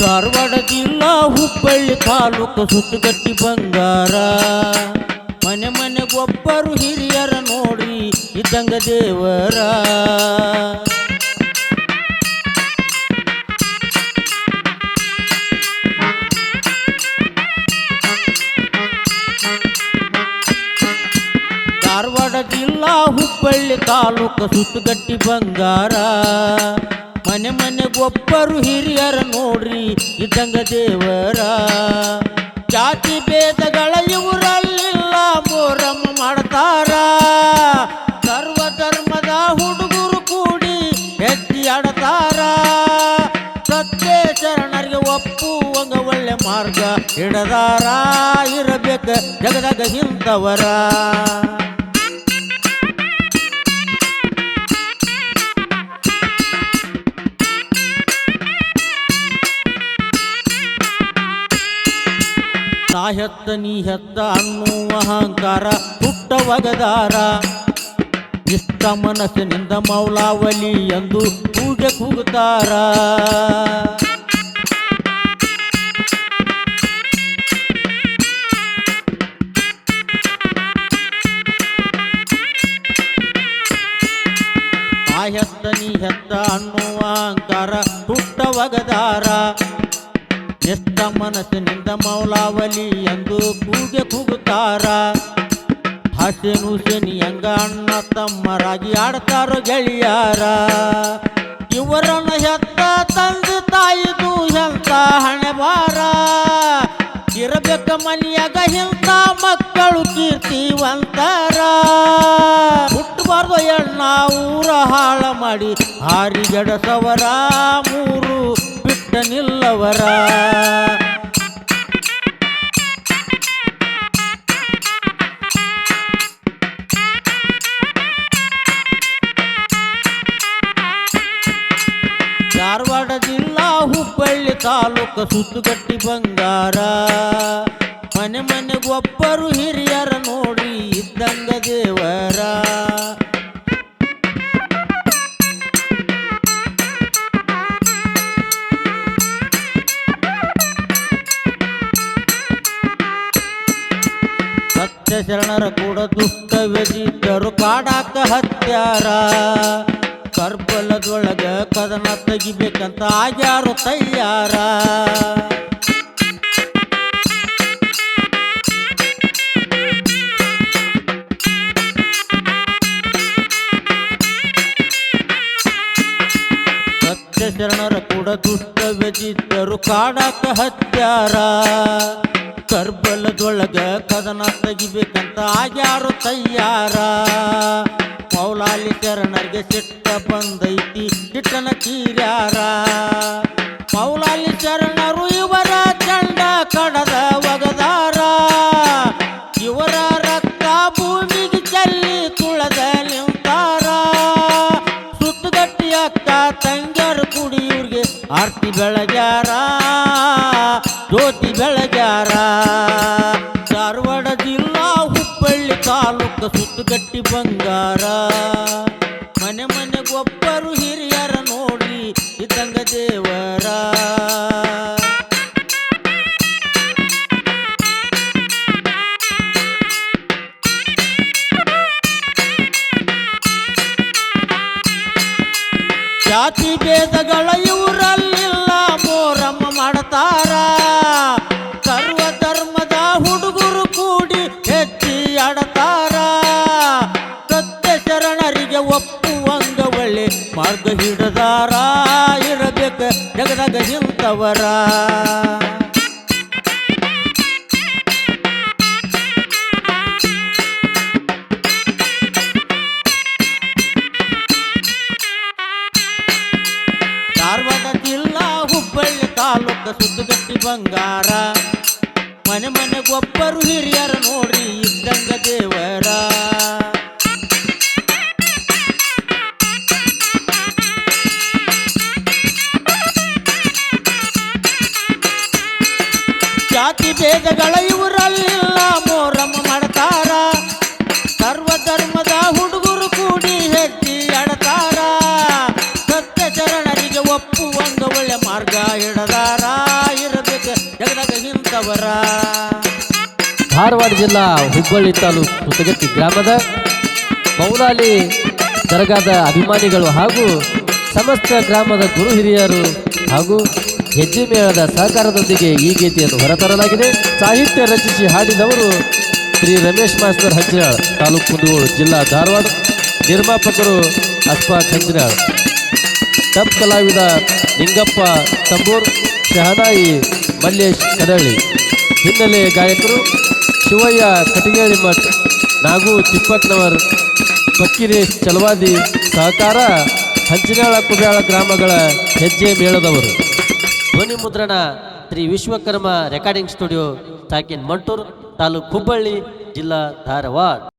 ಧಾರವಾಡ ಜಿಲ್ಲಾ ಹುಬ್ಬಳ್ಳಿ ತಾಲೂಕು ಸುತ್ತುಗಟ್ಟಿ ಬಂಗಾರ. ಮನೆ ಮನೆಗೊಬ್ಬರು ಹಿರಿಯರ ನೋಡಿ ಇದ್ದಂಗ ದೇವರ. ಜಿಲ್ಲಾ ಹುಬ್ಬಳ್ಳಿ ತಾಲೂಕು ಸುತ್ತಗಟ್ಟಿ ಬಂಗಾರ. ಮನೆ ಮನೆಗೊಬ್ಬರು ಹಿರಿಯರ ನೋಡ್ರಿ ಇದ್ದಂಗ ದೇವರ. ಜಾತಿ ಭೇದಗಳ ಇವರಲ್ಲಿಲ್ಲ ಮೋರಮ್ಮ ಮಾಡ್ತಾರ. ಸರ್ವ ಧರ್ಮದ ಹುಡುಗರು ಕೂಡಿ ಎತ್ತಿ ಆಡತಾರ. ಸತ್ತೇ ಶರಣರಿಗೆ ಒಪ್ಪುವಂಗ ಒಳ್ಳೆ ಮಾರ್ಗ ಹಿಡದಾರ. ಇರಬೇಕು ಜಗದಾಗ ಇಂಥವರ ಹೆತ್ತ ನೀ ಹೆತ್ತ ಅನ್ನುವ ಅಹಂಕಾರ ಹುಟ್ಟ ಒಗದಾರ. ಇಷ್ಟ ಮನಸ್ಸಿನಿಂದ ಮೌಲಾವಲಿ ಎಂದು ಕೂಗೆ ಕೂಗುತ್ತಾರ. ಹೆತ್ತ ನೀ ಹೆತ್ತ ಅನ್ನುವ ಅಹಂಕಾರ ಹುಟ್ಟ ಒಗದಾರ. ಎಷ್ಟ ಮನಸ್ಸಿನಿಂದ ಮೌಲಾವಲಿ ಎಂದು ಕೂಗೆ ಕೂಗುತ್ತಾರ. ಹಸೆನು ಸೆನಿ ಹಂಗ ಅಣ್ಣ, ತಮ್ಮರಾಗಿ ಆಡ್ತಾರೋ ಗೆಳೆಯಾರ. ಇವರನ್ನು ಹೆತ್ತ ತಂದೆ ತಾಯಿದು ಎಂತ ಹಣೆ ಬಾರ ಇರಬೇಕ ಮನೆಯಾಗ ಇಂಥ ಮಕ್ಕಳು ಕೀರ್ತಿವಂತಾರ. ಹುಟ್ಟಬಾರ್ದು ಎಣ್ಣ ಊರ ಹಾಳ ಮಾಡಿ, ಹಾರಿಗೆಡಸವರ ಮೂರು ಬಿಟ್ಟ ನಿಲ್ಲವರ ಧಾರವಾಡ ಜಿಲ್ಲಾ ಹುಬ್ಬಳ್ಳಿ ತಾಲೂಕು ಸುತ್ತುಗಟ್ಟಿ ಬಂಗಾರ. ಮನೆ ಮನೆಗೊಬ್ಬರು ಹಿರಿಯರ ನೋಡಿ ಇದ್ದಂಗ ದೇವರ. ಸತ್ಯ ಶರಣರ ಕೂಡ ದುಷ್ಟ ವ್ಯಜಿದ್ದರು ಕಾಡಾಕ ಹತ್ಯಾರ. ಕರ್ಬಲದೊಳಗ ಕದನ ತೆಗಿಬೇಕಂತ ಆಗ್ಯಾರು ತಯ್ಯಾರ ಸತ್ಯ ಶರಣರ ಕೂಡ ದುಷ್ಟ ವ್ಯಜಿತರು ಕಾಡಾಕ ಹತ್ಯಾರ. ಕರ್ಬಲದೊಳಗ ಕದನ ತೆಗಿಬೇಕಂತ ಆಗ್ಯಾರು ತಯ್ಯಾರ. ಮೌಲಾಲಿ ಶರಣರಿಗೆ ಸಿಟ್ಟ ಬಂದೈತಿ ಸಿಟ್ಟನ ಕೀರ್ಯಾರ. ಮೌಲಾಲಿ ಶರಣರು ಇವರ ಚಂಡ ಕಡದ ಒಗದಾರ. ಇವರ ರಕ್ತ ಭೂಮಿಗೆ ಚಲ್ಲಿ ತುಳದ ನಿಂತಾರ. ಸುತ್ತುಗಟ್ಟಿಯಕ್ಕ ಇವ್ರಿಗೆ ಆರ್ತಿ ಬೆಳಗ್ಯಾರ, ಜ್ಯೋತಿ ಬೆಳಗ್ಯಾರ. ಧಾರವಾಡ ಜಿಲ್ಲಾ ಹುಬ್ಬಳ್ಳಿ ತಾಲೂಕು ಸುತ್ತುಗಟ್ಟಿ ಬಂಗಾರ. ಮನೆ ಮನೆಗೊಬ್ಬರು ಹಿರಿಯರ ನೋಡಿ ಇದ್ದಂಗ ದೇವರ. ಜಾತಿ ಭೇದಗಳ ಮೋರಮ್ಮ ಮಾಡ್ತಾರ ಸರ್ವ ಧರ್ಮದ ಹುಡುಗರು ಕೂಡಿ ಹೆಚ್ಚಿ ಆಡತಾರ. ಸತ್ಯ ಶರಣರಿಗೆ ಒಪ್ಪುವಂಗ ಒಳ್ಳೆ ಮಾರ್ಗ ಹಿಡದಾರ ಇರಬೇಕು, ಜಗದಾಗ ಇಂಥವರ ತಾಲೂಕು ಸುತ್ತಗಟ್ಟಿ ಬಂಗಾರ. ಮನೆ ಮನೆಗೊಬ್ಬರು ಹಿರಿಯರ ನೋಡ್ರಿ ಇದ್ದಂಗ ದೇವರ. ಜಾತಿ ಭೇದಗಳ ಇವರಲ್ಲಿಲ್ಲ ಜಿಲ್ಲಾ ಹುಬ್ಬಳ್ಳಿ ತಾಲೂಕು ತಗತಿ ಗ್ರಾಮದ ಮೌಲಾಲಿ ದರ್ಗಾದ ಅಭಿಮಾನಿಗಳು ಹಾಗೂ ಸಮಸ್ತ ಗ್ರಾಮದ ಗುರು ಹಿರಿಯರು ಹಾಗೂ ಹೆಜ್ಜೆ ಮೇಳದ ಸಹಕಾರದೊಂದಿಗೆ ಈ ಗೀತೆಯನ್ನು ಹೊರತರಲಾಗಿದೆ. ಸಾಹಿತ್ಯ ರಚಿಸಿ ಹಾಡಿದವರು ಶ್ರೀ ರಮೇಶ್ ಮಾಸ್ತರ್ ಹಂಚಿನಾಳ್, ತಾಲೂಕು ಕುಂದಗೋಳು ಜಿಲ್ಲಾ ಧಾರವಾಡ, ನಿರ್ಮಾಪಕರು ಅಸ್ಫಾಕ್ ಹಂಚಿನಾಳ್. ಟಪ್ ಕಲಾವಿದ ನಿಂಗಪ್ಪ ತಂಬೂರ್, ಶಹನಾಯಿ ಮಲ್ಲೇಶ್ ಕದಳ್ಳಿ. ಹಿನ್ನೆಲೆ ಗಾಯಕರು ಶಿವಯ್ಯ ಕಟಿಗೇರಿ ಮಠ, ನಾಗು ತಿಪ್ಪತ್ನವರ್ ಪಕ್ಕಿರೇಶ್ ಚಲವಾದಿ ಸಹಕಾರ, ಹಂಚಿನಾಳ ಕುಬ್ಯಾಳ ಗ್ರಾಮಗಳ ಹೆಜ್ಜೆ ಮೇಳದವರು. ಧ್ವನಿ ಮುದ್ರಣ ಶ್ರೀ ವಿಶ್ವಕರ್ಮ ರೆಕಾರ್ಡಿಂಗ್ ಸ್ಟುಡಿಯೋ, ತಾಕಿನ್ ಮಂಟೂರು, ತಾಲೂಕು ಹುಬ್ಬಳ್ಳಿ, ಜಿಲ್ಲಾ ಧಾರವಾಡ.